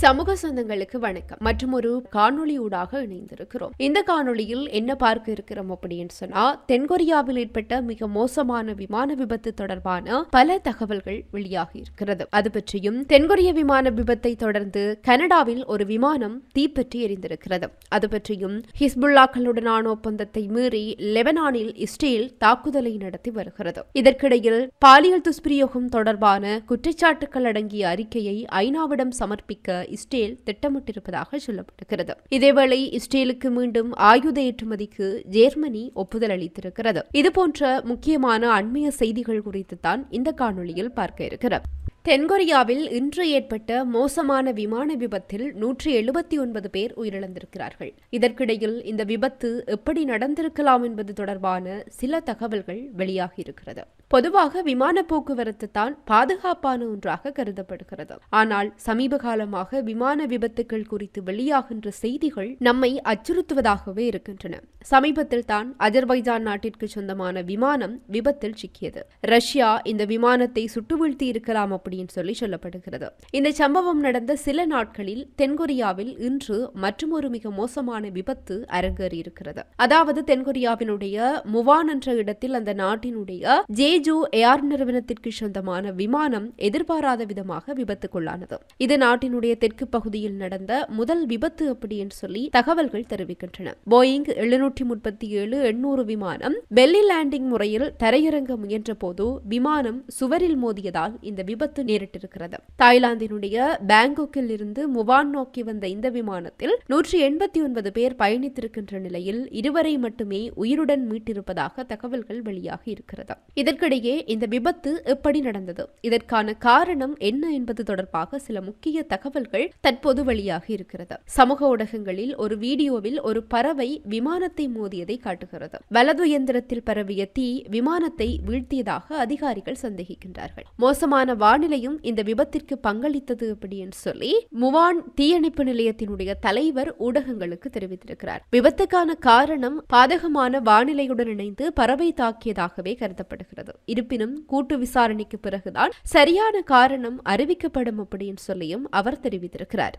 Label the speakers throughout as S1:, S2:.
S1: சமூக சொந்தங்களுக்கு வணக்கம். மற்றும் ஒரு காணொளியூடாக இணைந்திருக்கிறோம். இந்த காணொளியில் என்ன பார்க்க இருக்கிறோம் அப்படின்னு சொன்னா தென்கொரியாவில் ஏற்பட்ட மிக மோசமான விமான விபத்து தொடர்பான பல தகவல்கள் வெளியாகி இருக்கிறது. அது பற்றியும் தென்கொரிய விமான விபத்தை தொடர்ந்து கனடாவில் ஒரு விமானம் தீப்பற்றி எரிந்திருக்கிறது. அது பற்றியும் ஹிஸ்புல்லாக்களுடனான ஒப்பந்தத்தை மீறி லெபனானில் இஸ்ரேல் தாக்குதலை நடத்தி வருகிறது. இதற்கிடையில் பாலியல் துஷ்பிரயோகம் தொடர்பான குற்றச்சாட்டுகள் அடங்கிய அறிக்கையை ஐநாவிடம் சமர்ப்பிக்க இஸ்ரேல் திட்டமிட்டிருப்பதாக சொல்லப்படுகிறது இதேவேளை இஸ்ரேலுக்கு மீண்டும் ஆயுத ஏற்றுமதிக்கு ஜெர்மனி ஒப்புதல் அளித்திருக்கிறது. இதுபோன்ற முக்கியமான அண்மைய செய்திகள் குறித்து தான் இந்த காணொலியில் பார்க்க இருக்கிறோம். தென்கொரியாவில் இன்று ஏற்பட்ட மோசமான விமான விபத்தில் நூற்றி எழுபத்தி ஒன்பது பேர் உயிரிழந்திருக்கிறார்கள். இதற்கிடையில் இந்த விபத்து எப்படி நடந்திருக்கலாம் என்பது தொடர்பான சில தகவல்கள் வெளியாகியிருக்கிறது பொதுவாக விமான போக்குவரத்து தான் பாதுகாப்பான ஒன்றாக கருதப்படுகிறது. ஆனால் சமீப காலமாக விமான விபத்துகள் குறித்து வெளியாகின்ற செய்திகள் நம்மை அச்சுறுத்துவதாகவே இருக்கின்றன. சமீபத்தில் தான் அஜர்பைஜான் நாட்டிற்கு சொந்தமான விமானம் விபத்தில் சிக்கியது. ரஷ்யா இந்த விமானத்தை சுட்டு வீழ்த்தி இருக்கலாம் அப்படின்னு சொல்லி சொல்லப்படுகிறது. இந்த சம்பவம் நடந்த சில நாட்களில் தென்கொரியாவில் இன்று மற்றொரு மிக மோசமான விபத்து அரங்கேறியிருக்கிறது. அதாவது தென்கொரியாவினுடைய முவான் என்ற இடத்தில் அந்த நாட்டினுடைய ஜே தேஜு ஏர் நிறுவனத்திற்கு சொந்தமான விமானம் எதிர்பாராத விதமாக விபத்துக்குள்ளானது. இது நாட்டினுடைய தெற்கு பகுதியில் நடந்த முதல் விபத்து அப்படி என்று சொல்லி தகவல்கள் தெரிவிக்கின்றன. போயிங் எழுநூற்றி முப்பத்தி ஏழு எண்ணூறு விமானம் பெல்லி லேண்டிங் முறையில் தரையிறங்க முயன்ற போது விமானம் சுவரில் மோதியதால் இந்த விபத்து நேரிட்டிருக்கிறது. தாய்லாந்தினுடைய பேங்காக்கில் இருந்து முவான் நோக்கி வந்த இந்த விமானத்தில் நூற்றி எண்பத்தி ஒன்பது பேர் பயணித்திருக்கின்ற நிலையில் இருவரை மட்டுமே உயிருடன் மீட்டிருப்பதாக தகவல்கள் வெளியாகி இருக்கிறது. இதற்கு இதற்கிடையே இந்த விபத்து எப்படி நடந்தது? இதற்கான காரணம் என்ன என்பது தொடர்பாக சில முக்கிய தகவல்கள் தற்போது வெளியாகி இருக்கிறது. சமூக ஊடகங்களில் ஒரு வீடியோவில் ஒரு பறவை விமானத்தை மோதியதை காட்டுகிறது. வலது இயந்திரத்தில் பரவிய தீ விமானத்தை வீழ்த்தியதாக அதிகாரிகள் சந்தேகிக்கின்றார்கள். மோசமான வானிலையும் இந்த விபத்திற்கு பங்களித்தது அப்படின்னு சொல்லி முவான் தீயணைப்பு நிலையத்தினுடைய தலைவர் ஊடகங்களுக்கு தெரிவித்திருக்கிறார். விபத்துக்கான காரணம் பாதகமான வானிலையுடன் இணைந்து பறவை தாக்கியதாகவே கருதப்படுகிறது. இருப்பினும் கூட்டு விசாரணைக்கு பிறகுதான் சரியான காரணம் அறிவிக்கப்படும் அப்படின்னு சொல்லியும் அவர் தெரிவித்திருக்கிறார்.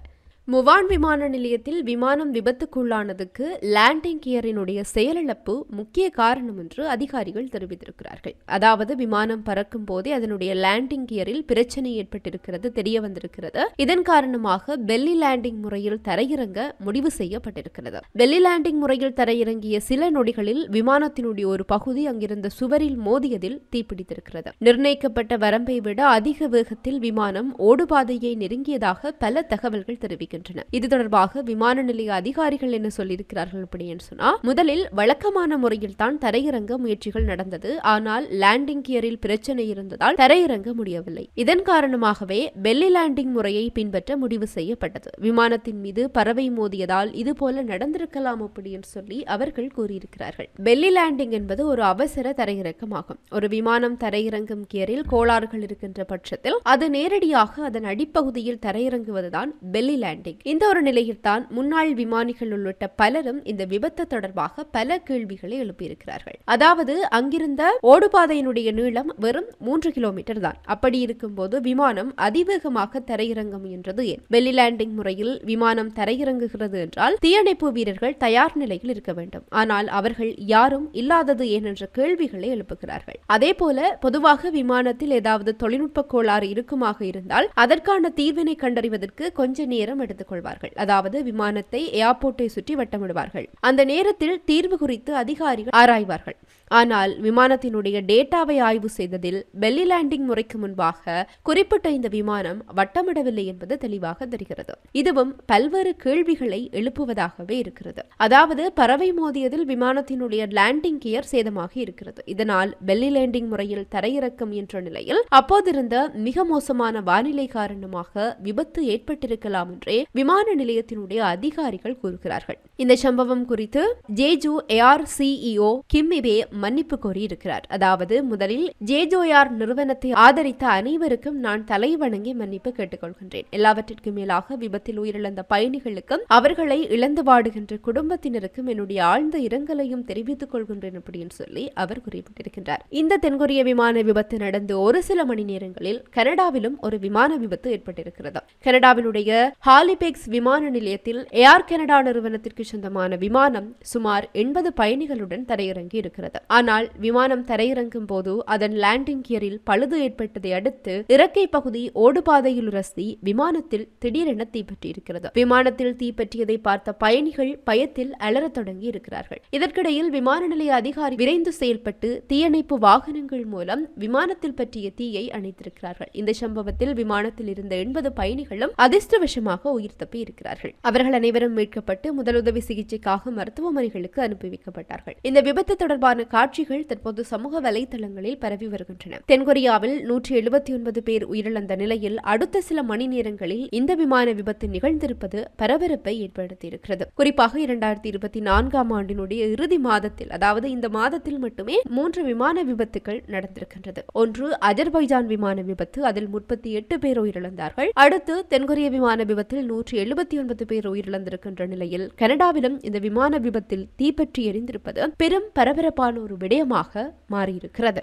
S1: முவான் விமான நிலையத்தில் விமானம் விபத்துக்குள்ளானதுக்கு லேண்டிங் கியரினுடைய செயலிழப்பு முக்கிய காரணம் என்று அதிகாரிகள் தெரிவித்திருக்கிறார்கள். அதாவது விமானம் பறக்கும் போதே அதனுடைய லேண்டிங் கியரில் பிரச்சனை ஏற்பட்டிருக்கிறது தெரிய வந்திருக்கிறது. இதன் காரணமாக பெல்லி லேண்டிங் முறையில் தரையிறங்க முடிவு செய்யப்பட்டிருக்கிறது. பெல்லி லேண்டிங் முறையில் தரையிறங்கிய சில நொடிகளில் விமானத்தினுடைய ஒரு பகுதி அங்கிருந்த சுவரில் மோதியதில் தீப்பிடித்திருக்கிறது. நிர்ணயிக்கப்பட்ட வரம்பை விட அதிக வேகத்தில் விமானம் ஓடுபாதையை நெருங்கியதாக பல தகவல்கள் வருகின்றன இது தொடர்பாக விமான நிலைய அதிகாரிகள் என்ன சொல்லியிருக்கிறார்கள் அப்படின்னு சொன்னா முதலில் வழக்கமான முறையில் தான் தரையிறங்க முயற்சிகள் நடந்தது. ஆனால் லேண்டிங் கியரில் பிரச்சனை இருந்ததால் தரையிறங்க முடியவில்லை. இதன் காரணமாகவே பெல்லி லேண்டிங் முறையை பின்பற்ற முடிவு செய்யப்பட்டது. விமானத்தின் மீது பறவை மோதியதால் இது போல நடந்திருக்கலாம் அப்படின்னு சொல்லி அவர்கள் கூறியிருக்கிறார்கள். பெல்லி லேண்டிங் என்பது ஒரு அவசர தரையிறக்கமாகும். ஒரு விமானம் தரையிறங்கும் கியரில் கோளாறுகள் இருக்கின்ற பட்சத்தில் அது நேரடியாக அதன் அடிப்பகுதியில் தரையிறங்குவதுதான் பெல்லி லேண்டிங் இந்த ஒரு நிலையில்தான் முன்னாள் விமானிகள் உள்ளிட்ட பலரும் இந்த விபத்து தொடர்பாக பல கேள்விகளை எழுப்பியிருக்கிறார்கள். அதாவது அங்கிருந்த ஓடுபாதையினுடைய நீளம் வெறும் மூன்று கிலோமீட்டர் தான். அப்படி இருக்கும்போது விமானம் அதிவேகமாக தரையிறங்க முயன்றது ஏன்? வெள்ளி லேண்டிங் முறையில் விமானம் தரையிறங்குகிறது என்றால் தீயணைப்பு வீரர்கள் தயார் நிலையில் இருக்க வேண்டும். ஆனால் அவர்கள் யாரும் இல்லாதது ஏன் என்ற கேள்விகளை எழுப்புகிறார்கள். அதே போல பொதுவாக விமானத்தில் ஏதாவது தொழில்நுட்ப கோளாறு இருக்குமாக இருந்தால் அதற்கான தீர்வினை கண்டறிவதற்கு கொஞ்ச நேரம் எடுத்துக்கொள்வார்கள். அதாவது விமானத்தை ஏர்போர்ட்டை சுற்றி வட்டமிடுவார்கள். அந்த நேரத்தில் தீர்வு குறித்து அதிகாரிகள் ஆராய்வார்கள். ஆனால் விமானத்தினுடைய டேட்டாவை ஆய்வு செய்ததில் பெல்லி லேண்டிங் முறைக்கு முன்பாக குறிப்பிட்ட இந்த விமானம் வட்டமிடவில்லை என்பது தெளிவாக தெரிகிறது. இதுவும் பல்வேறு கேள்விகளை எழுப்புவதாகவே இருக்கிறது. அதாவது பறவை மோதியதில் விமானத்தினுடைய லேண்டிங் கியர் சேதமாகி இருக்கிறது. இதனால் பெல்லி லேண்டிங் முறையில் தரையிறக்கம் என்ற நிலையில் அப்போதிருந்த மிக மோசமான வானிலை காரணமாக விபத்து ஏற்பட்டிருக்கலாம் என்றே விமான நிலையத்தினுடைய அதிகாரிகள் கூறுகிறார்கள். இந்த சம்பவம் குறித்து ஜேஜு ஏஆர் சிஇஓ கிம்மிபே மன்னிப்பு கோரியிருக்கிறார். அதாவது முதலில் ஜேஜோயார் நிறுவனத்தை ஆதரித்த அனைவருக்கும் நான் தலை வணங்கி மன்னிப்பு கேட்டுக்கொள்கின்றேன். எல்லாவற்றிற்கும் மேலாக விபத்தில் உயிரிழந்த பயணிகளுக்கும் அவர்களை இழந்து வாடுகின்ற குடும்பத்தினருக்கும் என்னுடைய ஆழ்ந்த இரங்கலையும் தெரிவித்துக் கொள்கின்றேன் அப்படின்னு சொல்லி அவர் குறிப்பிட்டிருக்கின்றார். இந்த தென்கொரிய விமான விபத்து நடந்து ஒரு சில மணி நேரங்களில் கனடாவிலும் ஒரு விமான விபத்து ஏற்பட்டிருக்கிறது. கனடாவினுடைய ஹாலிபெக்ஸ் விமான நிலையத்தில் ஏர் கனடா நிறுவனத்திற்கு சொந்தமான விமானம் சுமார் எண்பது பயணிகளுடன் தரையிறங்கி இருக்கிறது ஆனால் விமானம் தரையிறங்கும் போது அதன் லேண்டிங் கியரில் பழுது ஏற்பட்டதை அடுத்து இறக்கை பகுதி ஓடுபாதையில் உரசி விமானத்தில் திடீரென தீப்பற்றியிருக்கிறது. விமானத்தில் தீப்பற்றியதை பார்த்த பயணிகள் பயத்தில் அலறத் தொடங்கி இருக்கிறார்கள். இதற்கிடையில் விமான நிலைய அதிகாரி விரைந்து செயல்பட்டு தீயணைப்பு வாகனங்கள் மூலம் விமானத்தில் பற்றிய தீயை அணைத்திருக்கிறார்கள். இந்த சம்பவத்தில் விமானத்தில் இருந்த எண்பது பயணிகளும் அதிர்ஷ்டவசமாக உயிர் தப்பி இருக்கிறார்கள் அவர்கள் அனைவரும் மீட்கப்பட்டு முதலுதவி சிகிச்சைக்காக மருத்துவமனைகளுக்கு அனுப்பி வைக்கப்பட்டார்கள். இந்த விபத்து தொடர்பான காட்சிகள் தற்போது சமூக வலைதளங்களில் பரவி வருகின்றன. தென்கொரியாவில் நூற்றி எழுபத்தி ஒன்பது பேர் உயிரிழந்த நிலையில் அடுத்த சில மணி நேரங்களில் இந்த விமான விபத்து நிகழ்ந்திருப்பது பரபரப்பை ஏற்படுத்தியிருக்கிறது. குறிப்பாக இரண்டாயிரத்தி இருபத்தி நான்காம் ஆண்டினுடைய இறுதி மாதத்தில் அதாவது இந்த மாதத்தில் மட்டுமே மூன்று விமான விபத்துகள் நடந்திருக்கின்றது. ஒன்று அஜர்பைஜான் விமான விபத்து. அதில் முப்பத்தி எட்டு பேர் உயிரிழந்தார்கள். அடுத்து தென்கொரிய விமான விபத்தில் நூற்றி எழுபத்தி ஒன்பது பேர் உயிரிழந்திருக்கின்ற நிலையில் கனடாவிலும் இந்த விமான விபத்தில் தீப்பற்றி எரிந்திருப்பது பெரும் பரபரப்பான ஒரு விடயமாக மாறியிருக்கிறது.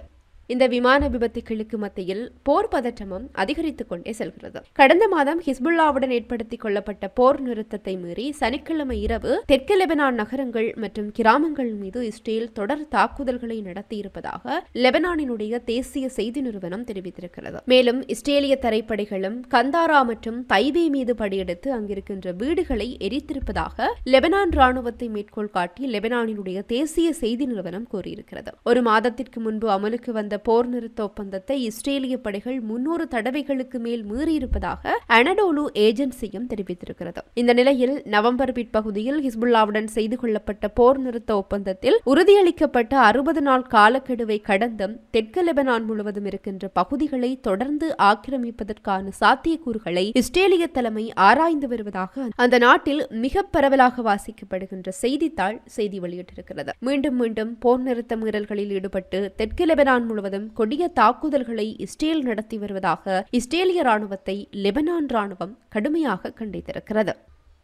S1: இந்த விமான விபத்துகளுக்கு மத்தியில் போர் பதற்றமும் அதிகரித்துக் கொண்டே செல்கிறது. கடந்த மாதம் ஹிஸ்புல்லாவுடன் ஏற்படுத்திக் கொள்ளப்பட்ட போர் நிறுத்தத்தை மீறி சனிக்கிழமை இரவு தெற்கு லெபனான் நகரங்கள் மற்றும் கிராமங்கள் மீது இஸ்ரேல் தொடர் தாக்குதல்களை நடத்தியிருப்பதாக லெபனானினுடைய தேசிய செய்தி நிறுவனம் தெரிவித்திருக்கிறது. மேலும் இஸ்ரேலிய தரைப்படைகளும் கந்தாரா மற்றும் தைவே மீது படியெடுத்து அங்கிருக்கின்ற வீடுகளை எரித்திருப்பதாக லெபனான் ராணுவத்தை மேற்கோள் காட்டி லெபனானினுடைய தேசிய செய்தி நிறுவனம் கூறியிருக்கிறது. ஒரு மாதத்திற்கு முன்பு அமலுக்கு வந்த போர் நிறுத்த ஒப்பந்தத்தை இஸ்ரேலிய படைகள் முன்னூறு தடவைகளுக்கு மேல் மீறியிருப்பதாக அனடோலு ஏஜென்சியும் தெரிவித்திருக்கிறது. இந்த நிலையில் நவம்பர் பிற்பகுதியில் ஹிஸ்புல்லாவுடன் செய்து கொள்ளப்பட்ட போர் நிறுத்த ஒப்பந்தத்தில் உறுதியளிக்கப்பட்ட அறுபது நாள் காலக்கெடுவை கடந்தும் தெற்கு லெபனான் முழுவதும் இருக்கின்ற பகுதிகளை தொடர்ந்து ஆக்கிரமிப்பதற்கான சாத்தியக்கூறுகளை இஸ்ரேலிய தலைமை ஆராய்ந்து வருவதாக அந்த நாட்டில் மிக பரவலாக வாசிக்கப்படுகின்ற செய்தித்தாள் செய்தி வெளியிட்டிருக்கிறது. மீண்டும் மீண்டும் போர் நிறுத்த மீறல்களில் ஈடுபட்டு தெற்கு லெபனான் முழுவதும் கொடிய தாக்குதல்களை இஸ்ரேல் நடத்தி வருவதாக இஸ்ரேலிய ராணுவத்தை லெபனான் ராணுவம் கடுமையாக கண்டித்திருக்கிறது.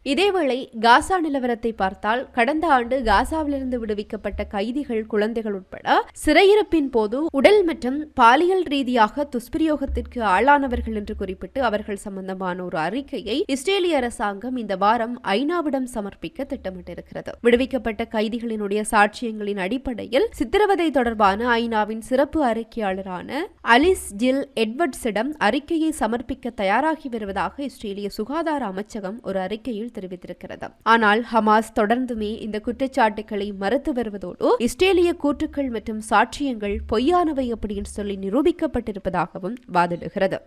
S1: இதேவேளை காசா நிலவரத்தை பார்த்தால் கடந்த ஆண்டு காசாவிலிருந்து விடுவிக்கப்பட்ட கைதிகள் குழந்தைகள் உட்பட சிறையிருப்பின் போது உடல் மற்றும் பாலியல் ரீதியாக துஷ்பிரயோகத்திற்கு ஆளானவர்கள் என்று குறிப்பிட்டு அவர்கள் சம்பந்தமான ஒரு அறிக்கையை இஸ்ரேலிய அரசாங்கம் இந்த வாரம் ஐநாவிடம் சமர்ப்பிக்க திட்டமிட்டிருக்கிறது. விடுவிக்கப்பட்ட கைதிகளினுடைய சாட்சியங்களின் அடிப்படையில் சித்திரவதை தொடர்பான ஐநாவின் சிறப்பு அறிக்கையாளரான அலிஸ் ஜில் எட்வர்ட்ஸிடம் அறிக்கையை சமர்ப்பிக்க தயாராகி வருவதாக இஸ்ரேலிய சுகாதார அமைச்சகம் ஒரு அறிக்கையில் தெரிவித்திருக்கிறது. ஆனால் ஹமாஸ் தொடர்ந்துமே இந்த குற்றச்சாட்டுகளை மறுத்து வருவதோடு இஸ்ரேலிய கூற்றுக்கள் மற்றும் சாட்சியங்கள் பொய்யானவை அப்படின்னு சொல்லி நிரூபிக்கப்பட்டிருப்பதாகவும் வாதிடுகிறது.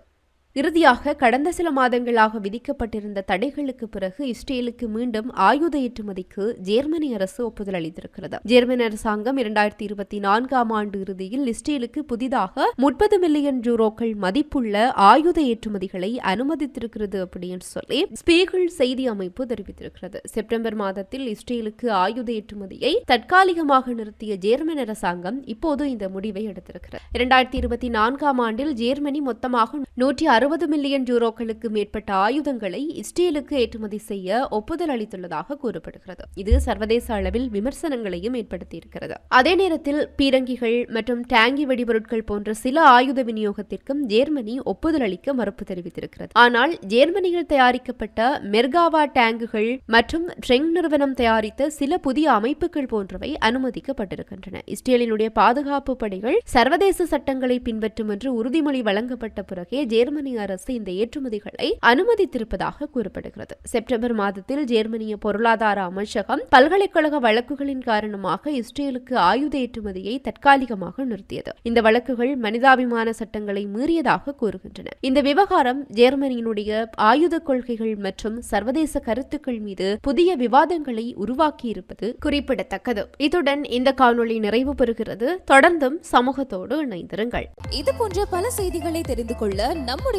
S1: இறுதியாக கடந்த சில மாதங்களாக விதிக்கப்பட்டிருந்த தடைகளுக்கு பிறகு இஸ்ரேலுக்கு மீண்டும் ஆயுத ஏற்றுமதிக்கு ஜெர்மனி அரசு ஒப்புதல் அளித்திருக்கிறது. ஜெர்மன் அரசாங்கம் இரண்டாயிரத்தி இருபத்தி நான்காம் ஆண்டு இறுதியில் இஸ்ரேலுக்கு புதிதாக முப்பது மில்லியன் யூரோக்கள் மதிப்புள்ள ஆயுத ஏற்றுமதிகளை அனுமதித்திருக்கிறது அப்படின்னு சொல்லி ஸ்பீகிள் செய்தி அமைப்பு தெரிவித்திருக்கிறது. செப்டம்பர் மாதத்தில் இஸ்ரேலுக்கு ஆயுத ஏற்றுமதியை தற்காலிகமாக நிறுத்திய ஜெர்மன் அரசாங்கம் இப்போது இந்த முடிவை எடுத்திருக்கிறது. இரண்டாயிரத்தி இருபத்தி நான்காம் ஆண்டில் ஜெர்மனி மொத்தமாக நூற்றி அறுபது மில்லியன் யூரோக்களுக்கு மேற்பட்ட ஆயுதங்களை இஸ்ரேலுக்கு ஏற்றுமதி செய்ய ஒப்புதல் அளித்துள்ளதாக கூறப்படுகிறது. இது சர்வதேச அளவில் விமர்சனங்களையும் ஏற்படுத்தியிருக்கிறது. அதே நேரத்தில் பீரங்கிகள் மற்றும் டேங்கி வெடிபொருட்கள் போன்ற சில ஆயுத விநியோகத்திற்கும் ஜேர்மனி ஒப்புதல் அளிக்க மறுப்பு தெரிவித்திருக்கிறது. ஆனால் ஜேர்மனியில் தயாரிக்கப்பட்ட மெர்காவா டேங்குகள் மற்றும் ட்ரெங் நிறுவனம் தயாரித்த சில புதிய அமைப்புகள் போன்றவை அனுமதிக்கப்பட்டிருக்கின்றன. இஸ்ரேலினுடைய பாதுகாப்பு படைகள் சர்வதேச சட்டங்களை பின்பற்றும் என்று உறுதிமொழி வழங்கப்பட்ட பிறகே ஜேர்மனி ஜெர்மனி அரசு இந்த ஏற்றுமதிகளை அனுமதித்திருப்பதாக கூறப்படுகிறது. செப்டம்பர் மாதத்தில் ஜெர்மனிய பொருளாதார அமைச்சகம் பல்கலைக்கழக வழக்குகளின் காரணமாக இஸ்ரேலுக்கு ஆயுத ஏற்றுமதியை தற்காலிகமாக நிறுத்தியது. இந்த வழக்குகள் மனிதாபிமான சட்டங்களை மீறியதாக கூறுகின்றன. இந்த விவகாரம் ஜெர்மனியினுடைய ஆயுத கொள்கைகள் மற்றும் சர்வதேச கருத்துக்கள் மீது புதிய விவாதங்களை உருவாக்கியிருப்பது குறிப்பிடத்தக்கது. இத்துடன் இந்த காணொளி நிறைவு பெறுகிறது. தொடர்ந்தும் சமூகத்தோடு இணைந்திருங்கள்.
S2: இது போன்ற பல செய்திகளை தெரிந்து கொள்ள நம்முடைய